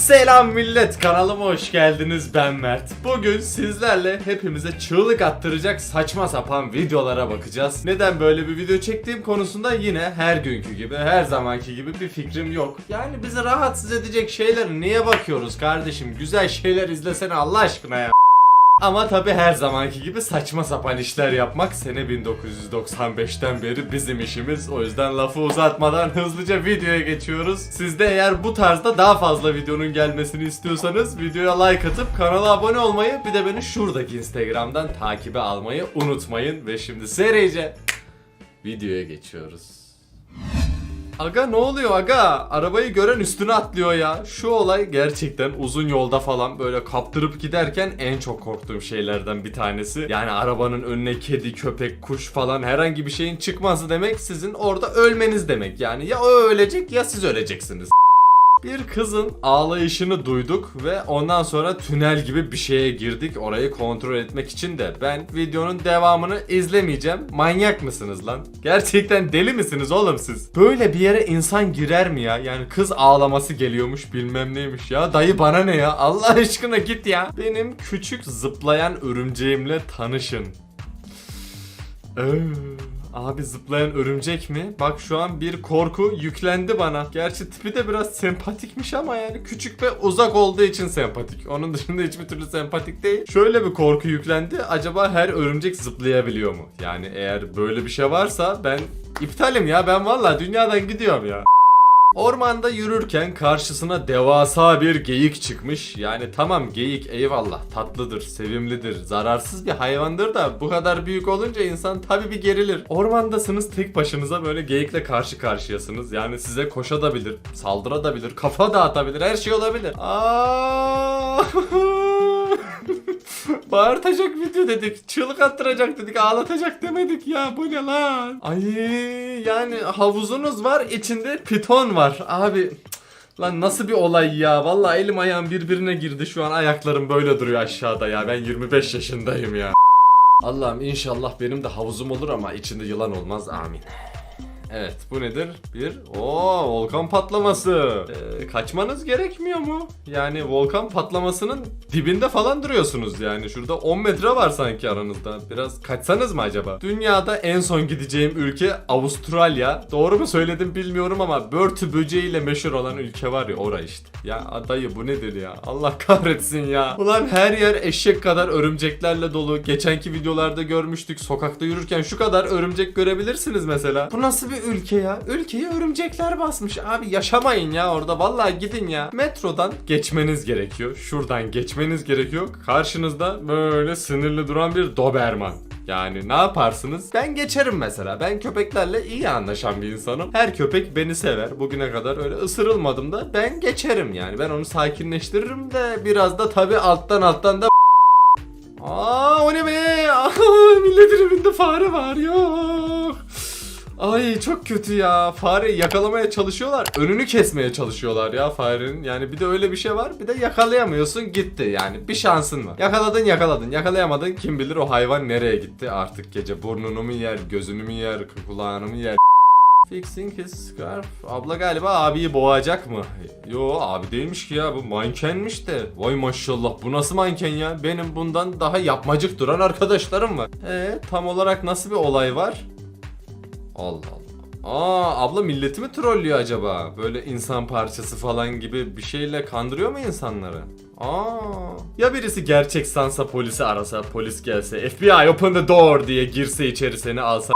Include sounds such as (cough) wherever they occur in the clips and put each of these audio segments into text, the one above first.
Selam millet kanalıma hoş geldiniz ben Mert. Bugün sizlerle hepimize çığlık attıracak saçma sapan videolara bakacağız. Neden böyle bir video çektiğim konusunda yine her günkü gibi her zamanki gibi bir fikrim yok. Yani bizi rahatsız edecek şeylere niye bakıyoruz kardeşim? Güzel şeyler izlesene Allah aşkına ya. Ama tabi her zamanki gibi saçma sapan işler yapmak sene 1995'ten beri bizim işimiz. O yüzden lafı uzatmadan hızlıca videoya geçiyoruz. Siz de eğer bu tarzda daha fazla videonun gelmesini istiyorsanız videoya like atıp kanala abone olmayı bir de beni şuradaki Instagram'dan takibe almayı unutmayın. Ve şimdi serice videoya geçiyoruz. Aga ne oluyor aga? Arabayı gören üstüne atlıyor ya. Şu olay gerçekten uzun yolda falan böyle kaptırıp giderken en çok korktuğum şeylerden bir tanesi. Yani arabanın önüne kedi, köpek, kuş falan herhangi bir şeyin çıkması demek sizin orada ölmeniz demek. Yani ya o ölecek ya siz öleceksiniz. Bir kızın ağlayışını duyduk ve ondan sonra tünel gibi bir şeye girdik orayı kontrol etmek için de. Ben videonun devamını izlemeyeceğim. Manyak mısınız lan? Gerçekten deli misiniz oğlum siz? Böyle bir yere insan girer mi ya? Yani kız ağlaması geliyormuş bilmem neymiş ya. Dayı bana ne ya? Allah aşkına git ya. Benim küçük zıplayan örümceğimle tanışın. Ee, Abi zıplayan örümcek mi? Bak şu an bir korku yüklendi bana. Gerçi tipi de biraz sempatikmiş ama yani küçük ve uzak olduğu için sempatik. Onun dışında hiçbir türlü sempatik değil. Şöyle bir korku yüklendi. Acaba her örümcek zıplayabiliyor mu? Yani eğer böyle bir şey varsa ben iptalim ya. Ben valla dünyadan gidiyorum ya. Ormanda yürürken karşısına devasa bir geyik çıkmış. Yani tamam geyik eyvallah tatlıdır, sevimlidir, zararsız bir hayvandır da bu kadar büyük olunca insan tabi bir gerilir. Ormandasınız tek başınıza böyle geyikle karşı karşıyasınız. Yani size koşabilir, saldırabilir, kafa dağıtabilir, her şey olabilir. Aa! (laughs) Bağırtacak video dedik. Çığlık attıracak dedik. Ağlatacak demedik ya. Bu ne lan? Ay yani havuzunuz var. içinde piton var. Abi Lan nasıl bir olay ya? Vallahi elim ayağım birbirine girdi. Şu an ayaklarım böyle duruyor aşağıda ya. Ben 25 yaşındayım ya. Allah'ım inşallah benim de havuzum olur ama içinde yılan olmaz. Amin. Evet bu nedir? Bir o volkan patlaması. Ee, kaçmanız gerekmiyor mu? Yani volkan patlamasının dibinde falan duruyorsunuz yani. Şurada 10 metre var sanki aranızda. Biraz kaçsanız mı acaba? Dünyada en son gideceğim ülke Avustralya. Doğru mu söyledim bilmiyorum ama börtü böceğiyle meşhur olan ülke var ya orası işte. Ya dayı bu nedir ya? Allah kahretsin ya. Ulan her yer eşek kadar örümceklerle dolu. Geçenki videolarda görmüştük. Sokakta yürürken şu kadar örümcek görebilirsiniz mesela. Bu nasıl bir ülke ya? Ülkeyi örümcekler basmış. Abi yaşamayın ya orada. Vallahi gidin ya. Metrodan geçmeniz gerekiyor. Şuradan geçmeniz gerekiyor. Karşınızda böyle sinirli duran bir Doberman. Yani ne yaparsınız? Ben geçerim mesela. Ben köpeklerle iyi anlaşan bir insanım. Her köpek beni sever. Bugüne kadar öyle ısırılmadım da ben geçerim yani. Ben onu sakinleştiririm de biraz da tabi alttan alttan da Aa o ne be? Aa, (laughs) milletin evinde fare var yok. Ay çok kötü ya. Fare yakalamaya çalışıyorlar. Önünü kesmeye çalışıyorlar ya farenin. Yani bir de öyle bir şey var. Bir de yakalayamıyorsun gitti. Yani bir şansın var. Yakaladın yakaladın. Yakalayamadın kim bilir o hayvan nereye gitti artık gece. Burnunu mu yer, gözünü mü yer, kulağını mı yer. Fixing his scarf. Abla galiba abiyi boğacak mı? Yo abi değilmiş ki ya bu mankenmiş de. Vay maşallah bu nasıl manken ya? Benim bundan daha yapmacık duran arkadaşlarım var. E tam olarak nasıl bir olay var? Allah Allah. Aa abla milleti mi trollüyor acaba? Böyle insan parçası falan gibi bir şeyle kandırıyor mu insanları? Aa. Ya birisi gerçek sansa polisi arasa, polis gelse, FBI open the door diye girse içeri seni alsa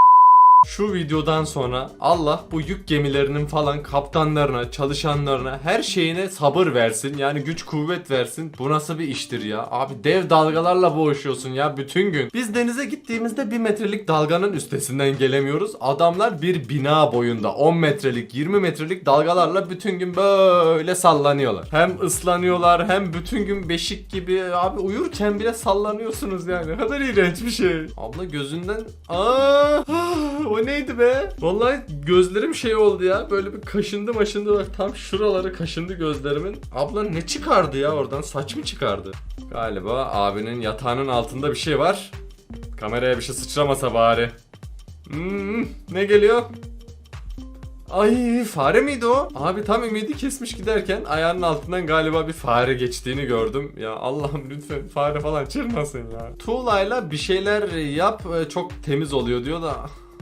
şu videodan sonra Allah bu yük gemilerinin falan kaptanlarına, çalışanlarına her şeyine sabır versin. Yani güç kuvvet versin. Bu nasıl bir iştir ya? Abi dev dalgalarla boğuşuyorsun ya bütün gün. Biz denize gittiğimizde bir metrelik dalganın üstesinden gelemiyoruz. Adamlar bir bina boyunda 10 metrelik 20 metrelik dalgalarla bütün gün böyle sallanıyorlar. Hem ıslanıyorlar hem bütün gün beşik gibi abi uyurken bile sallanıyorsunuz yani. Ne kadar iğrenç bir şey. Abla gözünden aa o neydi be? Vallahi gözlerim şey oldu ya. Böyle bir kaşındı maşındı bak tam şuraları kaşındı gözlerimin. Abla ne çıkardı ya oradan? Saç mı çıkardı? Galiba abinin yatağının altında bir şey var. Kameraya bir şey sıçramasa bari. Hmm, ne geliyor? Ay fare miydi o? Abi tam ümidi kesmiş giderken ayağının altından galiba bir fare geçtiğini gördüm. Ya Allah'ım lütfen fare falan çırmasın ya. Tuğlayla bir şeyler yap e, çok temiz oluyor diyor da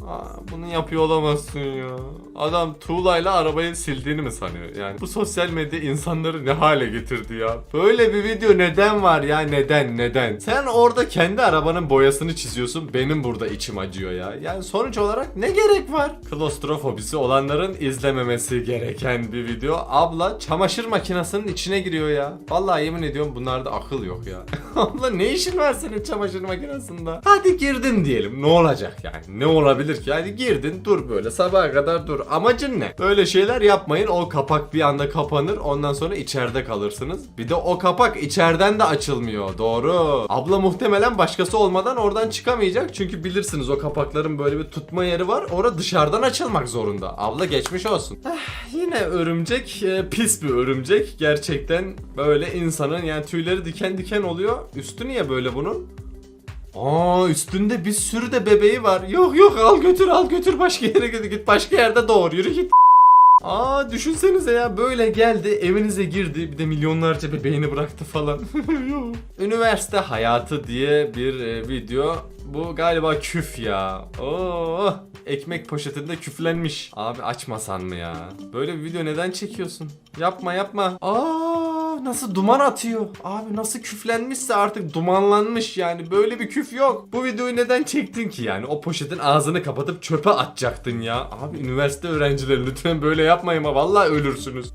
Aa, bunu yapıyor olamazsın ya. Adam tuğlayla arabayı sildiğini mi sanıyor? Yani bu sosyal medya insanları ne hale getirdi ya? Böyle bir video neden var ya? Neden? Neden? Sen orada kendi arabanın boyasını çiziyorsun. Benim burada içim acıyor ya. Yani sonuç olarak ne gerek var? Klostrofobisi olanların izlememesi gereken bir video. Abla çamaşır makinesinin içine giriyor ya. Vallahi yemin ediyorum bunlarda akıl yok ya. (laughs) Abla ne işin var senin çamaşır makinesinde? Hadi girdin diyelim. Ne olacak yani? Ne olabilir ki? Hadi girdin dur böyle sabaha kadar dur. Amacın ne? Böyle şeyler yapmayın. O kapak bir anda kapanır. Ondan sonra içeride kalırsınız. Bir de o kapak içeriden de açılmıyor. Doğru. Abla muhtemelen başkası olmadan oradan çıkamayacak. Çünkü bilirsiniz o kapakların böyle bir tutma yeri var. Orada dışarıdan açılmak zorunda. Abla geçmiş olsun. Eh, yine örümcek e, pis bir örümcek. Gerçekten böyle insanın yani tüyleri diken diken oluyor. Üstü niye böyle bunun? Aa üstünde bir sürü de bebeği var. Yok yok al götür al götür başka yere git git başka yerde doğur yürü git. Aa düşünsenize ya böyle geldi evinize girdi bir de milyonlarca bebeğini bıraktı falan. (laughs) Üniversite hayatı diye bir e, video. Bu galiba küf ya. Oo, ekmek poşetinde küflenmiş. Abi açmasan mı ya? Böyle bir video neden çekiyorsun? Yapma yapma. Aa nasıl duman atıyor? Abi nasıl küflenmişse artık dumanlanmış yani. Böyle bir küf yok. Bu videoyu neden çektin ki yani? O poşetin ağzını kapatıp çöpe atacaktın ya. Abi üniversite öğrencileri lütfen böyle yapmayın ha. Vallahi ölürsünüz.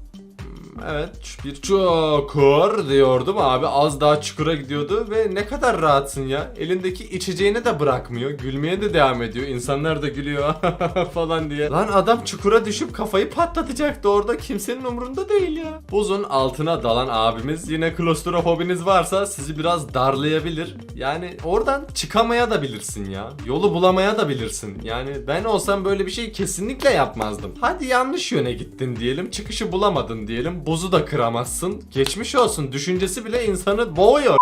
Evet bir çukur diyordum abi. Az daha çukura gidiyordu ve ne kadar rahatsın ya. Elindeki içeceğini de bırakmıyor gülmeye de devam ediyor. İnsanlar da gülüyor (laughs) falan diye. Lan adam çukura düşüp kafayı patlatacaktı. Orada kimsenin umurunda değil ya. Buzun altına dalan abimiz yine klostrofobiniz varsa sizi biraz darlayabilir. Yani oradan çıkamaya da bilirsin ya. Yolu bulamaya da bilirsin. Yani ben olsam böyle bir şey kesinlikle yapmazdım. Hadi yanlış yöne gittin diyelim çıkışı bulamadın diyelim buzu da kıramazsın. Geçmiş olsun düşüncesi bile insanı boğuyor.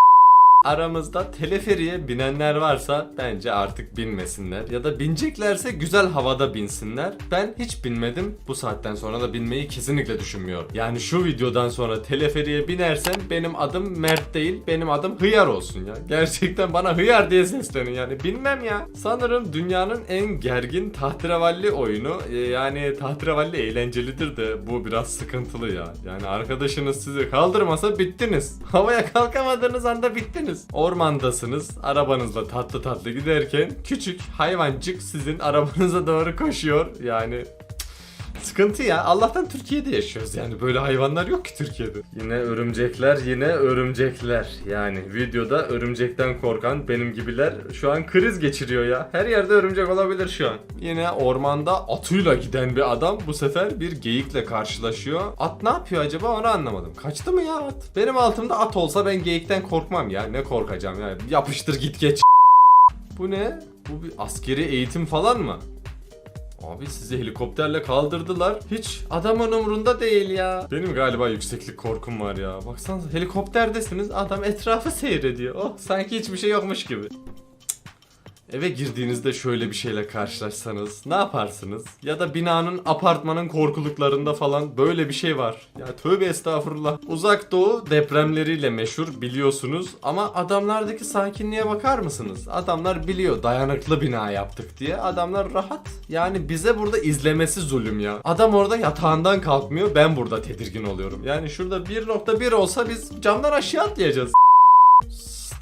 Aramızda teleferiye binenler varsa bence artık binmesinler. Ya da bineceklerse güzel havada binsinler. Ben hiç binmedim. Bu saatten sonra da binmeyi kesinlikle düşünmüyorum. Yani şu videodan sonra teleferiye binersen benim adım Mert değil, benim adım Hıyar olsun ya. Gerçekten bana Hıyar diye seslenin yani. Bilmem ya. Sanırım dünyanın en gergin tahterevalli oyunu. Ee, Yani tahterevalli eğlencelidir de bu biraz sıkıntılı ya. Yani arkadaşınız sizi kaldırmasa bittiniz. (laughs) Havaya kalkamadığınız anda bittiniz. Ormandasınız. Arabanızla tatlı tatlı giderken küçük hayvancık sizin arabanıza doğru koşuyor. Yani Sıkıntı ya. Allah'tan Türkiye'de yaşıyoruz yani. Böyle hayvanlar yok ki Türkiye'de. Yine örümcekler, yine örümcekler. Yani videoda örümcekten korkan benim gibiler şu an kriz geçiriyor ya. Her yerde örümcek olabilir şu an. Yine ormanda atıyla giden bir adam bu sefer bir geyikle karşılaşıyor. At ne yapıyor acaba onu anlamadım. Kaçtı mı ya at? Benim altımda at olsa ben geyikten korkmam ya. Ne korkacağım ya. Yapıştır git geç. Bu ne? Bu bir askeri eğitim falan mı? Abi sizi helikopterle kaldırdılar. Hiç adamın umurunda değil ya. Benim galiba yükseklik korkum var ya. Baksanıza helikopterdesiniz adam etrafı seyrediyor. Oh sanki hiçbir şey yokmuş gibi. Eve girdiğinizde şöyle bir şeyle karşılaşsanız ne yaparsınız? Ya da binanın, apartmanın korkuluklarında falan böyle bir şey var. Ya tövbe estağfurullah. Uzak doğu depremleriyle meşhur biliyorsunuz ama adamlardaki sakinliğe bakar mısınız? Adamlar biliyor dayanıklı bina yaptık diye. Adamlar rahat. Yani bize burada izlemesi zulüm ya. Adam orada yatağından kalkmıyor ben burada tedirgin oluyorum. Yani şurada 1.1 olsa biz camdan aşağı atlayacağız.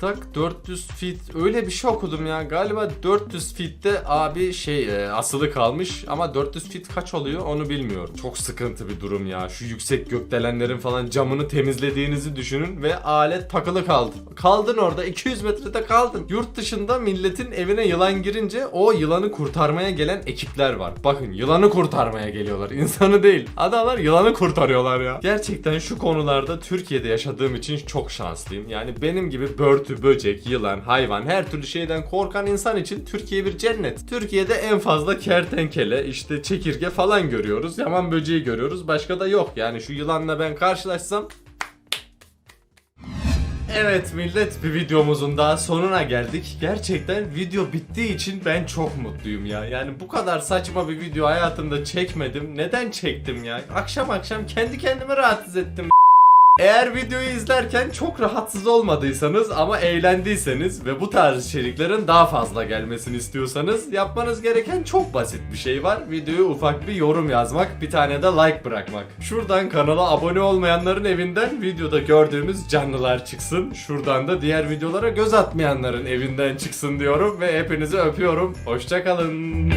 Stack 400 feet öyle bir şey okudum ya. Galiba 400 feet'te abi şey e, asılı kalmış ama 400 feet kaç oluyor onu bilmiyorum. Çok sıkıntı bir durum ya. Şu yüksek gökdelenlerin falan camını temizlediğinizi düşünün ve alet takılı kaldı. Kaldın orada 200 metrede kaldın. Yurt dışında milletin evine yılan girince o yılanı kurtarmaya gelen ekipler var. Bakın yılanı kurtarmaya geliyorlar. (laughs) insanı değil. Adamlar yılanı kurtarıyorlar ya. Gerçekten şu konularda Türkiye'de yaşadığım için çok şanslıyım. Yani benim gibi börtü, böcek, yılan, hayvan her türlü şeyden korkan insan için Türkiye bir cennet. Türkiye'de en fazla kertenkele, işte çekirge falan görüyoruz. Yaman böceği görüyoruz. Başka da yok. Yani şu yılanla ben karşılaşsam Evet millet bir videomuzun daha sonuna geldik. Gerçekten video bittiği için ben çok mutluyum ya. Yani bu kadar saçma bir video hayatımda çekmedim. Neden çektim ya? Akşam akşam kendi kendimi rahatsız ettim. Eğer videoyu izlerken çok rahatsız olmadıysanız ama eğlendiyseniz ve bu tarz içeriklerin daha fazla gelmesini istiyorsanız yapmanız gereken çok basit bir şey var. Videoya ufak bir yorum yazmak, bir tane de like bırakmak. Şuradan kanala abone olmayanların evinden videoda gördüğümüz canlılar çıksın. Şuradan da diğer videolara göz atmayanların evinden çıksın diyorum ve hepinizi öpüyorum. Hoşçakalın.